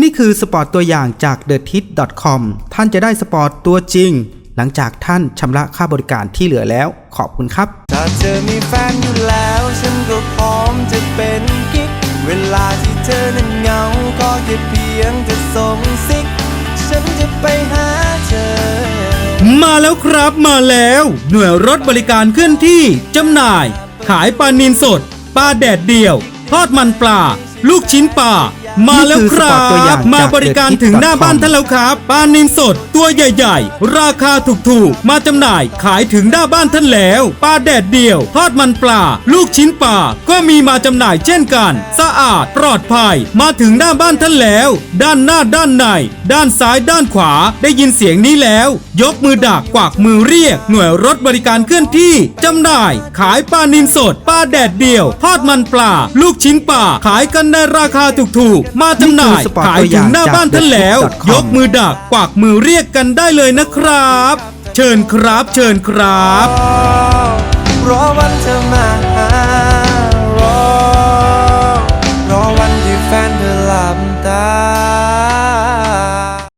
นี่คือสปอร์ตตัวอย่างจาก t h e t i t c o m ท่านจะได้สปอร์ตตัวจริง หลังจากท่านชำระค่าบริการที่เหลือแล้ว ขอบคุณครับถ้าเธอมีแฟนอยู่แล้ว ฉันก็พร้อมจะเป็นกิ๊กเวลาที่เธอนั้นเหงา ก็แค่เพียงจะส่งซิก ฉันจะไปหาเธอมาแล้วครับมาแล้ว หน่วยรถบริการเคลื่อนที่ จำหน่าย ขายปลานินสดปลาแดดเดียว ทอดมันปลา ลูกชิ้นปลา มาแล้วครันี่คือสปอร์ตตัวอย่าบงจากมาบริการถึงหน้า TheTip.com บ้านท่านแล้วครับปลานินสดตัวใหญ่ๆ ราคาถูกๆ มาจำหน่ายขายถึงหน้าบ้านท่านแล้วปลาแดดเดียว ทอดมันปลา ลูกชิ้นปลาก็มีมาจำหน่ายเช่นกัน สะอาดปลอดภัย มาถึงหน้าบ้านท่านแล้ว ด้านหน้าด้านใน ด้านซ้ายด้านขวาได้ยินเสียงนี้แล้ว ยกมือดักกวักมือเรียก หน่วยรถบริการเคลื่อนที่จำหน่าย ขายปลานินสดปลาแดดเดียว ทอดมันปลา ลูกชิ้นปลาขายกันในราคาถูกๆมาจำหน่ายนี่คือสปอร์ตขายตัวอถึย่างงหน้าจากบ้านท่านแล้ว TheTip.com ยกมือดักกวักมือเรียกกันได้เลยนะครับ เชิญครับเชิญครับ รอวันเธอมา